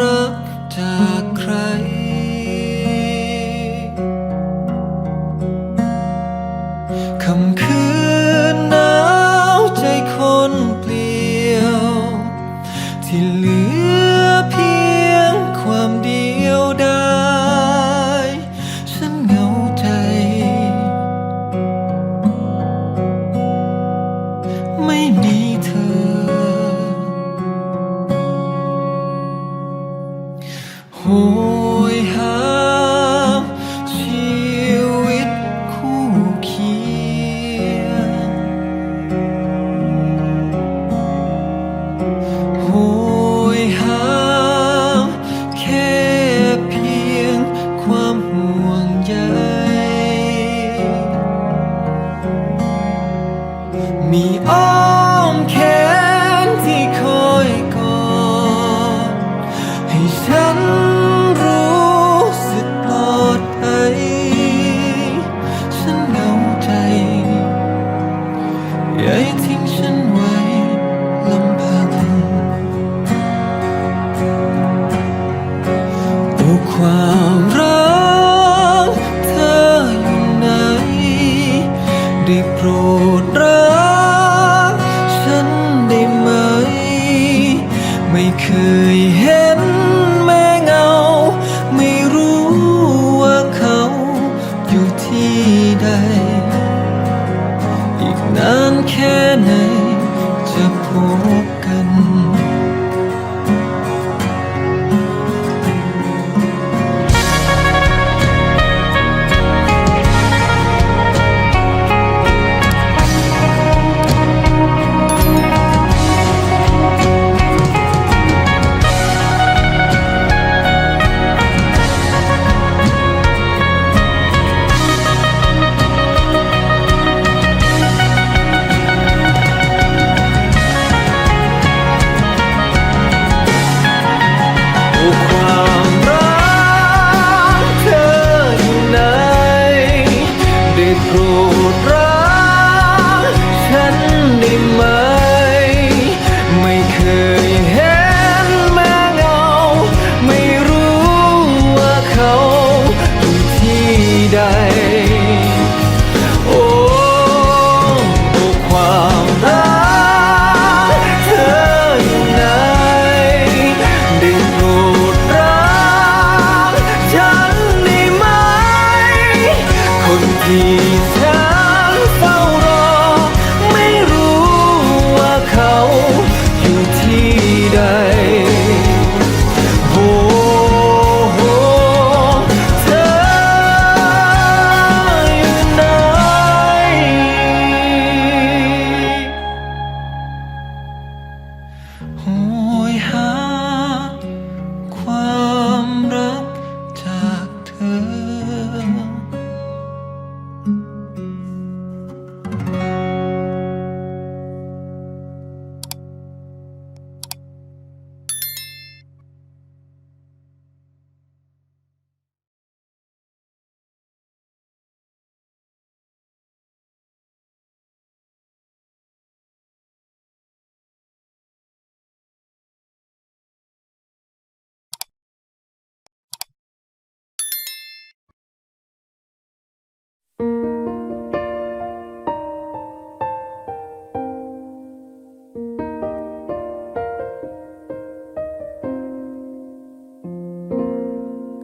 รักจาก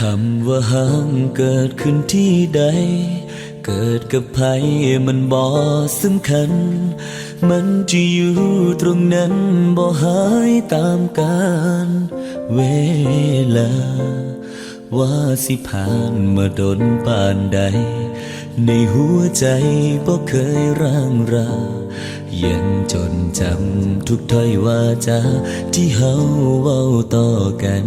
คำว่าห้างเกิดขึ้นที่ใด เกิดกับใครมันบ่สำคัญ มันจะอยู่ตรงนั้นบ่หายตามกาลเวลา ว่าสิผ่านมาดนปานใด ในหัวใจบ่เคยร่างรายังจนจำทุกถ้อยว่าจาที่เฮาเว้าต่อกัน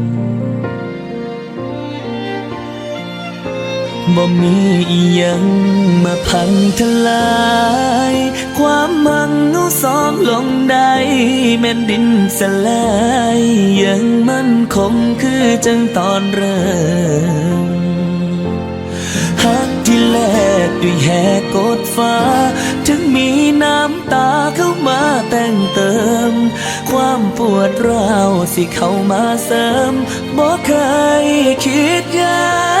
บ่มีอียังมาพังทลาย ความมังเอาสองลงได้แม่นดินสลายยังมั่นคงคือจังตอนเริ่มฮักที่แลกด้วยแหกกดฟ้า ถึงมีน้ำตาเข้ามาแต่งเติม ความปวดร้าวสิเข้ามาเสริมบอกเคยคิดยา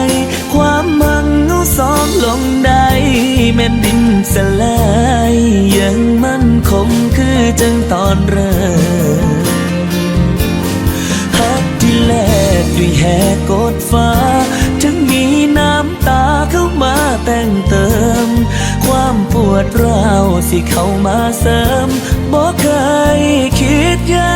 ย สลายยังมั่นคงคือจังตอนเริ่มฮักที่แลกด้วยแหกกดฟ้า ถึงมีน้ำตาเข้ามาแต่งเติม ความปวดร้าวสิเข้ามาเสริมบอกเคยคิดยา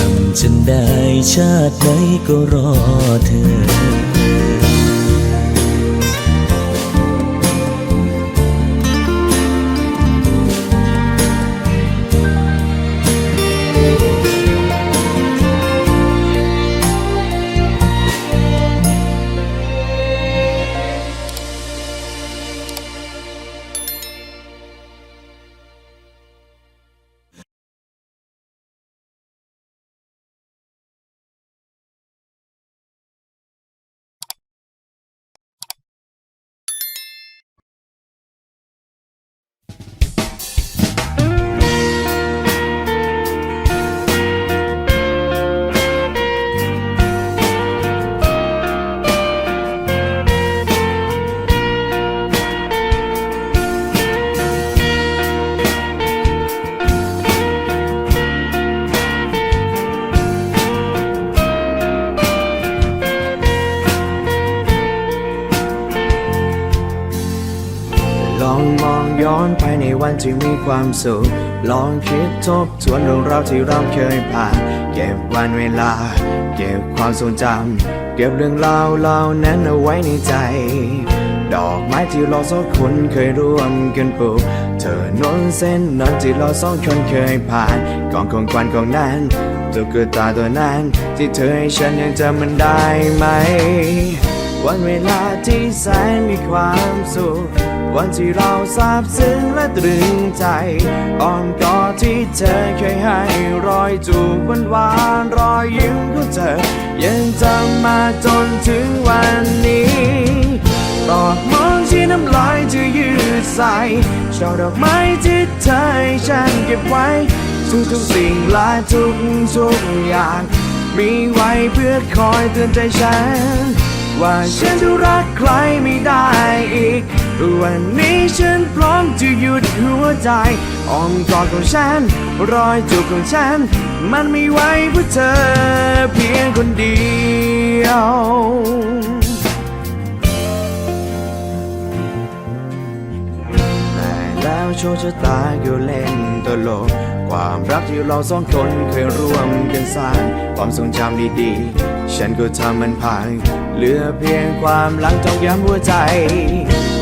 ำ จนได้ชาติไหนก็รอเธอล ย้อนไปในวันที่มีความสุข ลองคิดทบทวนเรื่องราวที่เราเคยผ่าน เก็บวันเวลา เก็บความทรงจำ เก็บเรื่องราวเหล่านั้นเอาไว้ในใจ ดอกไม้ที่เราสองคนเคยร่วมกันปลูก เธอนนเส้นนั้นที่เราสองคนเคยผ่านกองของควันของนั้นตุ๊กตาตัวนั้น ที่เธอให้ฉันยังจำมันได้ไหม วันเวลาที่แสนมีความสุข วันที่เราซาบซึ้งและตรึงใจอ้อมกอดที่เธอเคยให้รอยจูบหวานหวานๆรอยยิ้มของเธอ ยังจำมาจนถึงวันนี้ตอกมองที่น้ำลายเธอยืดใส่ช่อดอกไม้ที่เธอให้ฉันเก็บไว้ ทุกทุกสิ่งและทุกทุกอย่าง มีไว้เพื่อคอยเตือนใจฉัน ว่าฉันจะรักใครไม่ได้อีก วันนี้ฉันพร้อมจะหยุดหัวใจอ้อมกอดของฉัน รอยจูบของฉัน มันไม่ไหวเพื่อเธอเพียงคนเดียวแต่แล้วโชคชะตาก็เล่นตลก ความรักที่เราสองคนเคยร่วมกันสร้าง ความทรงจำดีๆ ฉันก็ทำมันพัง เหลือเพียงความหลังจองย้ำหัวใจ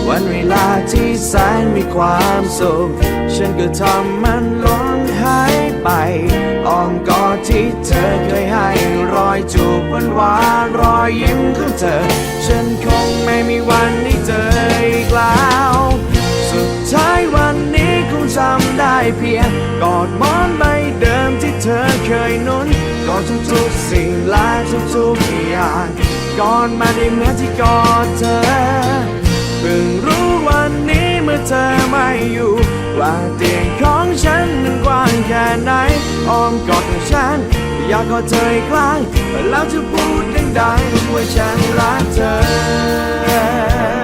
วันเวลาที่แสนมีความสุข ฉันก็ทำมันล้นหายไปอ้อมกอดที่เธอเคยให้รอยจูบหวานวานๆรอยยิ้มของเธอ สิ่งและทุกๆอย่างกอดมาได้เหมือนที่กอดเธอเพิ่งรู้วันนี้เมื่อเธอไม่อยู่ ว่าเตียงของฉันมันกว้างแค่ไหนอ้อมกอดของฉัน อยากกอดเธออีกครั้งแล้วจะพูดดังๆว่าฉันรักเธอ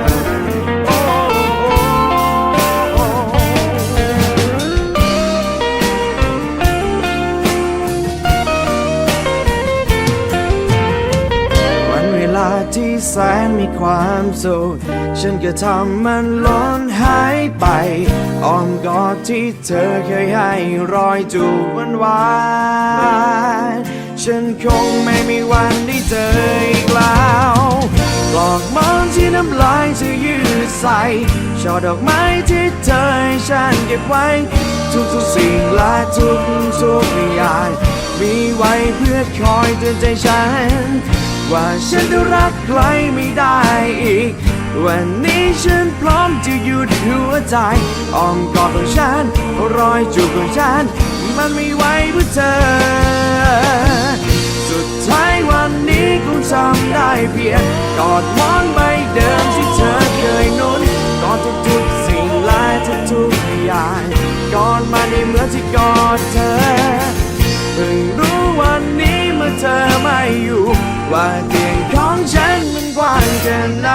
มีความสุข ฉันก็ทำมันล้นหายไปอ้อมกอดที่เธอเคยให้รอยจูบหวานวานๆฉันคงไม่มีวันได้เจออีกแล้วปลอกมอนที่น้ำลายจะยืดใส่ช่อดอกไม้ที่เธอให้ฉันเก็บไว้ ทุกๆสิ่งและทุกๆอย่างมีไว้เพื่อคอยเตือนใจฉัน ว่าฉันจะรักใครไม่ได้อีก วันนี้ฉันพร้อมจะหยุดหัวใจอ้อมกอดของฉัน รอยจูบของฉัน มันไม่ไหวเพื่อเธอ สุดท้ายวันนี้คงจำได้เพียงกอดมอนใบเดิมที่เธอเคยนุนกอดทุกๆสิ่งและทุกๆอย่างกอดมาได้เมื่อที่กอดเธอเพิ่งรู้วันนี้ มื่อเธอไม่อยู่ ว่าเตียงของฉันมันกว้างแค่ไหน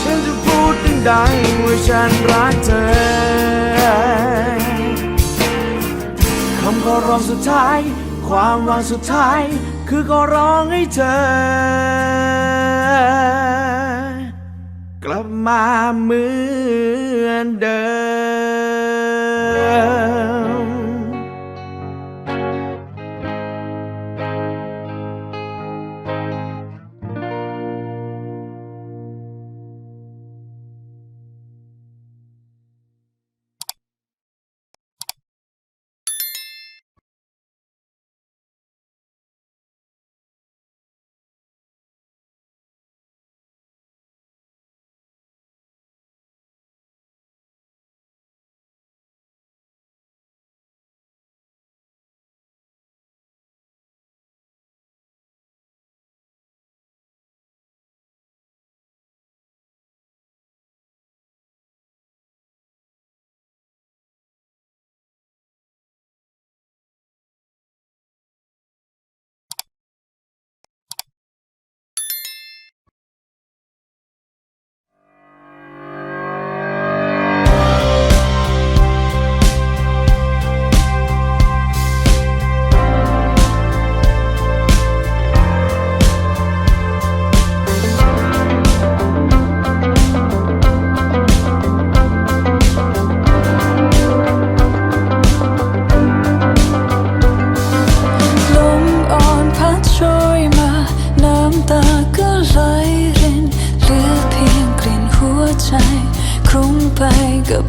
ฉันจะพูดดังๆว่าฉันรักเธอคำขอร้องสุดท้าย ความหวังสุดท้าย คือขอร้องให้เธอกลับมาเหมือนเดิม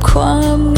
ความ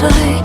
ม